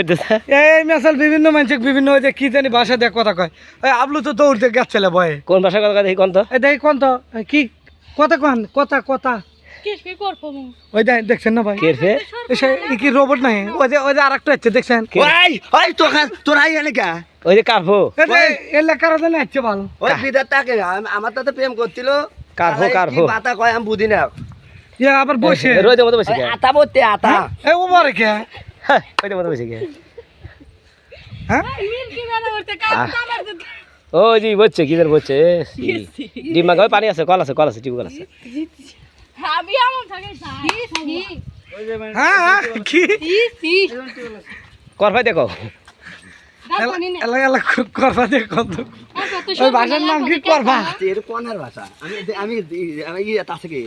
এই মেসাল বিভিন্ন মানুষের বিভিন্ন যে কি জানি ভাষা দিয়ে কথা কয়। ওই আবলু তো দৌড়তে গেছিল বয়ে। কোন কথা দেখি দেখি কি? কথা কন কথা কথা। ওই দেখ দেখছেন না ভাই? কে রে এসে ই কি রোবট নাই? ওই যে ওই যে আরেকটা হচ্ছে দেখছেন? কে? ওই তোর তোর আই এনে কা ওই যে কার্ভো। এই যে এলাকার জানে হচ্ছে ভালো। ওই বিদার তাকে আমার তাতে প্রেম করছিল। কার্ভো, আর এই কার্ভো। কি বাতা কয় আমি বুঝি না। ইয়ে আবার বসে। রোদের মতো বসে আতা বলতে আতা। এই ও মারে কে? হ্যাঁ বসে গে হ্যাঁ? ও জি বলছে কি বলছে? ডিম্মা গায়ে পানি আছে কল আছে কল আছে টিউব কল আছে। হ্যাঁ হ্যাঁ, কি? কর ভাই দেখো। দিয়ে কত। ওই ভাষার নাম কি? করবা এর কোনার ভাষা। আমি আমি আমি কি আছে কি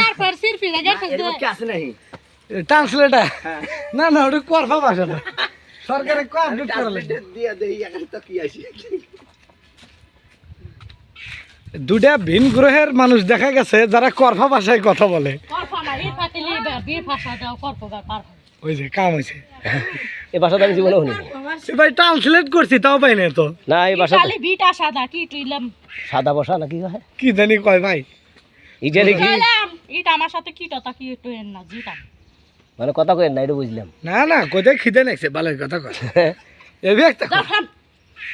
তারপর সিরপি না এর কি আছে নাই ট্রান্সলেটার না না ওটা করবা ভাষাটা সরকারে কো আপডেট করে লাগবে দিয়া দেই এখানে তো কি আছে? দুটা ভিন গ্রহের মানুষ দেখা গেছে যারা করফা ভাষায় কথা বলে। ভাষা পার ওই যে কাম হয়েছে এই ভাষাটা আমি জীবনে শুনি ভাই ট্রান্সলেট করছি তাও পাই না তো। না এই ভাষা খালি বিটা সাদা কি তুইলাম সাদা বসা নাকি কয়? কি জানি কয় ভাই। ইটা দেখি এটা আমার সাথে কি কথা কি একটু না জিতাম। মানে কথা কই না এটা বুঝলাম না না কোথায় খিদে নাইছে ভালো কথা কয় এবি একটা যাও খান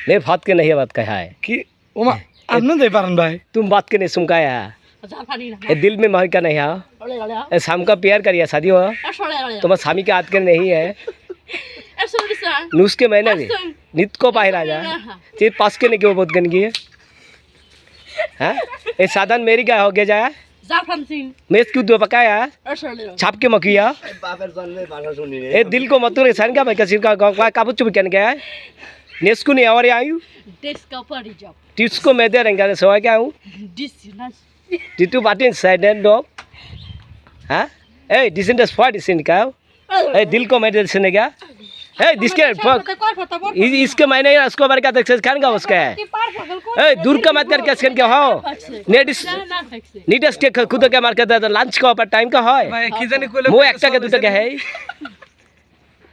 मेरे बात के नहीं बात का है কি ওমা আপনি দেই পারেন ভাই तुम बात के नहीं सुमकाया যা পানি না ये दिल में महक का नहीं है ওলে ওলে ये शाम का प्यार करिए शादी हो আসলে ওলে तुम्हारा स्वामी का हाथ के नहीं है আসলে স্যার नुस के महीने भी नित को पाए राजा तेरे पास के नहीं क्यों बहुत गंदगी है हाँ ये साधन मेरी का हो गया जाया জাফরান সিং मैं क्यों पकाया छाप के मकिया। ए दिल को मतूर है सन का मैं कसीर का गाँव का काबू चुप कहने गया नेस्कू नहीं और आयु? टिप्स को मैं दे रंगा ने सवा के आऊँ टिटू बाटिन साइड एंड डॉग हाँ? ए डिसेंट फॉर डिसेंट का ए दिल को मैं दे सुनेगा ए दिसके করপা তো বল इस- इसके मैंने इसको बारे का एक्सरसाइज खान का उसका है কি পার পাগল কর ए दूर का मत करके स्कैन के हो नेट না থাকছে नीट के खुद के मार के लंच का ऊपर टाइम का है ভাই কি জানি কইলে मुँह एक के दूटा के है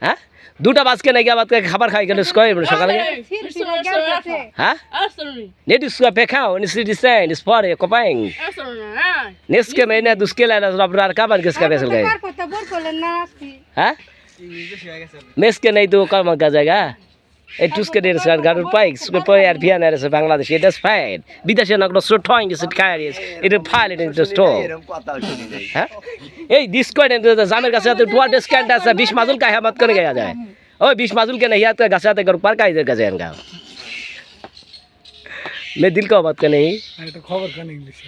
हाँ দুটা বাজকে নাই গা বাজকে খাবার খাই গেলে স্কয় সকালে হ্যাঁ আসলে নেট इसको पेखाओ निसी डिसेंट स्पॉट कोपाइंग আসলে नेक्स्ट के महीने दुसके लाना रब रार का बन মেসকে নেই তো কামাকা জায়গা? এই টুসকে নিয়েছে আর গাড়ুর পাইক সুকে পয়ে আর ভিয়ান আর আছে বাংলাদেশ, এটা ফাইন বিদেশে না, কোনো স্টোর ঠয়ং গেছে খায় এটা ফাইল এটা এটা স্টোর হ্যাঁ? এই ডিসকয়েড জামের কাছে তো টুয়ার ডিসকাউন্ট আছে, বিশ মাজুল কাহে মত করে গেয়া যায়? ওই বিশ মাজুল কেন ইয়া তো গাছে হাতে পার কাইদের কাছে এনকা मैं दिल का बात करने खबर करने इंग्लिश